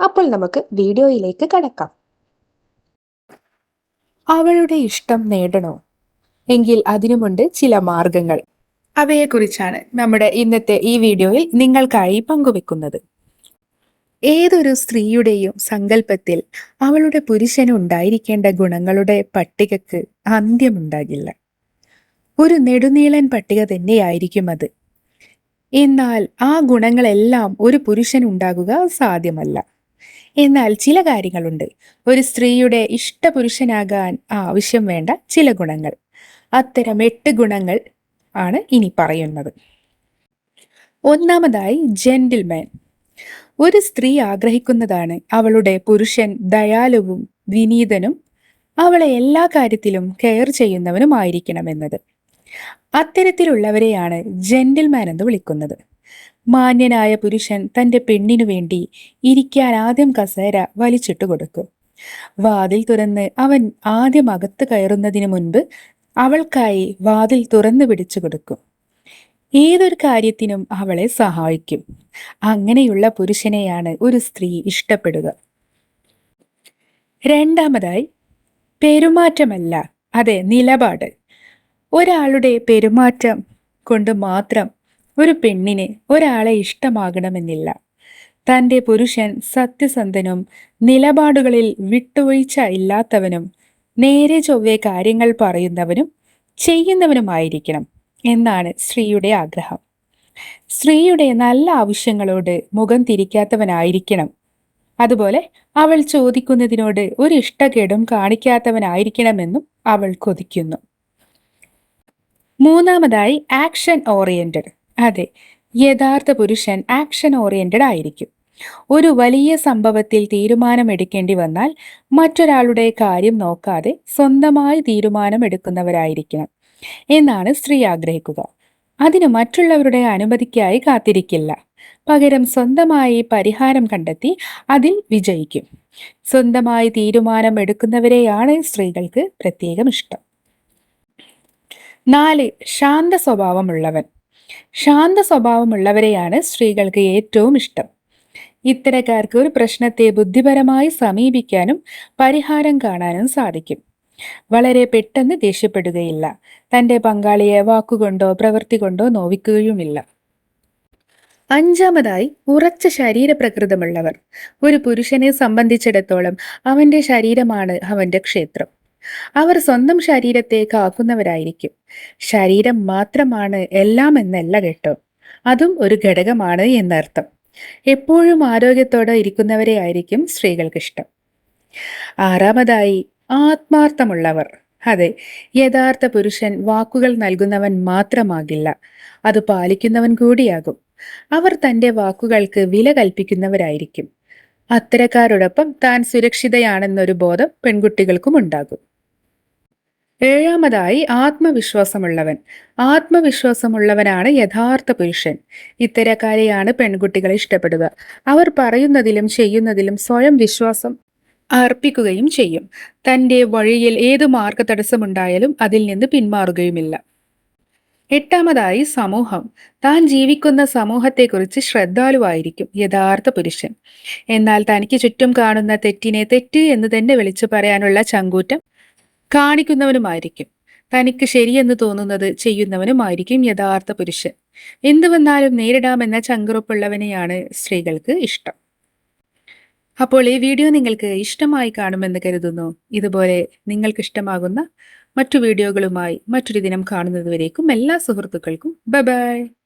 അപ്പോൾ നമുക്ക് വീഡിയോയിലേക്ക് കടക്കാം. അവളുടെ ഇഷ്ടം നേടണോ? എങ്കിൽ അതിനുമുണ്ട് ചില മാർഗങ്ങൾ. അവയെക്കുറിച്ചാണ് നമ്മുടെ ഇന്നത്തെ ഈ വീഡിയോയിൽ നിങ്ങൾക്കായി പങ്കുവെക്കുന്നത്. ഏതൊരു സ്ത്രീയുടെയും സങ്കല്പത്തിൽ അവളുടെ പുരുഷന് ഉണ്ടായിരിക്കേണ്ട ഗുണങ്ങളുടെ പട്ടികക്ക് അന്ത്യമുണ്ടാകില്ല. ഒരു നെടുനീളൻ പട്ടിക തന്നെയായിരിക്കും അത്. എന്നാൽ ആ ഗുണങ്ങളെല്ലാം ഒരു പുരുഷൻ ഉണ്ടാകുക സാധ്യമല്ല. എന്നാൽ ചില കാര്യങ്ങളുണ്ട്. ഒരു സ്ത്രീയുടെ ഇഷ്ടപുരുഷനാകാൻ ആവശ്യം വേണ്ട ചില ഗുണങ്ങൾ. അത്തരം എട്ട് ഗുണങ്ങൾ ആണ് ഇനി പറയുന്നത്. ഒന്നാമതായി ജെന്റിൽമാൻ ഒരു സ്ത്രീ ആഗ്രഹിക്കുന്നതാണ് അവളുടെ പുരുഷൻ ദയാലുവും വിനീതനും അവളെ എല്ലാ കാര്യത്തിലും കെയർ ചെയ്യുന്നവനുമായിരിക്കണമെന്നത്. അത്തരത്തിലുള്ളവരെയാണ് ജെന്റിൽമാൻ എന്ന് വിളിക്കുന്നത്. മാന്യനായ പുരുഷൻ തന്റെ പെണ്ണിനു വേണ്ടി ഇരിക്കാൻ ആദ്യം കസേര വലിച്ചിട്ട് കൊടുക്കും. വാതിൽ തുറന്ന് അവൻ ആദ്യം അകത്ത് കയറുന്നതിന് മുൻപ് അവൾക്കായി വാതിൽ തുറന്നു പിടിച്ചു കൊടുക്കും. ഏതൊരു കാര്യത്തിനും അവളെ സഹായിക്കും. അങ്ങനെയുള്ള പുരുഷനെയാണ് ഒരു സ്ത്രീ ഇഷ്ടപ്പെടുക. രണ്ടാമതായി പെരുമാറ്റമല്ല അതെ നിലപാട്. ഒരാളുടെ പെരുമാറ്റം കൊണ്ട് മാത്രം ഒരു പെണ്ണിന് ഒരാളെ ഇഷ്ടമാകണമെന്നില്ല. തന്റെ പുരുഷൻ സത്യസന്ധനും നിലപാടുകളിൽ വിട്ടുവീഴ്ച ഇല്ലാത്തവനും നേരെ ചൊവ്വെ കാര്യങ്ങൾ പറയുന്നവനും ചെയ്യുന്നവനുമായിരിക്കണം എന്നാണ് സ്ത്രീയുടെ ആഗ്രഹം. സ്ത്രീയുടെ നല്ല ആവശ്യങ്ങളോട് മുഖം തിരിക്കാത്തവനായിരിക്കണം. അതുപോലെ അവൾ ചോദിക്കുന്നതിനോട് ഒരു ഇഷ്ടകേടും കാണിക്കാത്തവനായിരിക്കണമെന്നും അവൾ കൊതിക്കുന്നു. മൂന്നാമതായി ആക്ഷൻ ഓറിയന്റഡ്. അതെ യഥാർത്ഥ പുരുഷൻ ആക്ഷൻ ഓറിയന്റഡ് ആയിരിക്കും. ഒരു വലിയ സംഭവത്തിൽ തീരുമാനമെടുക്കേണ്ടി വന്നാൽ മറ്റൊരാളുടെ കാര്യം നോക്കാതെ സ്വന്തമായി തീരുമാനമെടുക്കുന്നവരായിരിക്കണം എന്നാണ് സ്ത്രീ ആഗ്രഹിക്കുക. അതിന് മറ്റുള്ളവരുടെ അനുമതിക്കായി കാത്തിരിക്കില്ല. പകരം സ്വന്തമായി പരിഹാരം കണ്ടെത്തി അതിൽ വിജയിക്കും. സ്വന്തമായി തീരുമാനം എടുക്കുന്നവരെയാണ് സ്ത്രീകൾക്ക് പ്രത്യേകം ഇഷ്ടം. നാല് ശാന്ത സ്വഭാവമുള്ളവൻ ശാന്ത സ്വഭാവമുള്ളവരെയാണ് സ്ത്രീകൾക്ക് ഏറ്റവും ഇഷ്ടം. ഇത്തരക്കാർക്ക് ഒരു പ്രശ്നത്തെ ബുദ്ധിപരമായി സമീപിക്കാനും പരിഹാരം കാണാനും സാധിക്കും. വളരെ പെട്ടെന്ന് ദേഷ്യപ്പെടുകയില്ല. തന്റെ പങ്കാളിയെ വാക്കുകൊണ്ടോ പ്രവൃത്തി കൊണ്ടോ നോവിക്കുകയുമില്ല. അഞ്ചാമതായി ഉറച്ച ശരീരപ്രകൃതമുള്ളവർ. ഒരു പുരുഷനെ സംബന്ധിച്ചിടത്തോളം അവന്റെ ശരീരമാണ് അവന്റെ ക്ഷേത്രം. അവർ സ്വന്തം ശരീരത്തെ കാക്കുന്നവരായിരിക്കും. ശരീരം മാത്രമാണ് എല്ലാം എന്നല്ല കേട്ടോ. അതും ഒരു ഘടകമാണ് എന്നർത്ഥം. എപ്പോഴും ആരോഗ്യത്തോടെ ഇരിക്കുന്നവരെ ആയിരിക്കും സ്ത്രീകൾക്ക് ഇഷ്ടം. ആറാമതായി ആത്മാർത്ഥമുള്ളവർ. അതെ യഥാർത്ഥ പുരുഷൻ വാക്കുകൾ നൽകുന്നവൻ മാത്രമാകില്ല. അത് പാലിക്കുന്നവൻ കൂടിയാകും. അവർ തന്റെ വാക്കുകൾക്ക് വില കൽപ്പിക്കുന്നവരായിരിക്കും. അത്തരക്കാരോടൊപ്പം താൻ സുരക്ഷിതയാണെന്നൊരു ബോധം പെൺകുട്ടികൾക്കും ഉണ്ടാകും. ഏഴാമതായി ആത്മവിശ്വാസമുള്ളവൻ. ആത്മവിശ്വാസമുള്ളവനാണ് യഥാർത്ഥ പുരുഷൻ. ഇത്തരക്കാരെയാണ് പെൺകുട്ടികൾ ഇഷ്ടപ്പെടുക. അവർ പറയുന്നതിലും ചെയ്യുന്നതിലും സ്വയം വിശ്വാസം അർപ്പിക്കുകയും ചെയ്യും. തന്റെ വഴിയിൽ ഏത് മാർഗ തടസ്സമുണ്ടായാലും അതിൽ നിന്ന് പിന്മാറുകയുമില്ല. എട്ടാമതായി സമൂഹം. താൻ ജീവിക്കുന്ന സമൂഹത്തെക്കുറിച്ച് ശ്രദ്ധാലുവായിരിക്കും യഥാർത്ഥ പുരുഷൻ. എന്നാൽ തനിക്ക് ചുറ്റും കാണുന്ന തെറ്റിനെ തെറ്റ് എന്ന് തന്നെ വിളിച്ചു പറയാനുള്ള ചങ്കൂറ്റം കാണിക്കുന്നവനുമായിരിക്കും. തനിക്ക് ശരിയെന്ന് തോന്നുന്നത് ചെയ്യുന്നവനുമായിരിക്കും യഥാർത്ഥ പുരുഷൻ. എന്തു വന്നാലും നേരിടാമെന്ന ചങ്കുറപ്പുള്ളവനെയാണ് സ്ത്രീകൾക്ക് ഇഷ്ടം. അപ്പോൾ ഈ വീഡിയോ നിങ്ങൾക്ക് ഇഷ്ടമായി കാണുമെന്ന് കരുതുന്നു. ഇതുപോലെ നിങ്ങൾക്ക് ഇഷ്ടമാകുന്ന മറ്റു വീഡിയോകളുമായി മറ്റൊരു ദിനം കാണുന്നതുവരേക്കും എല്ലാ സുഹൃത്തുക്കൾക്കും. ബൈ.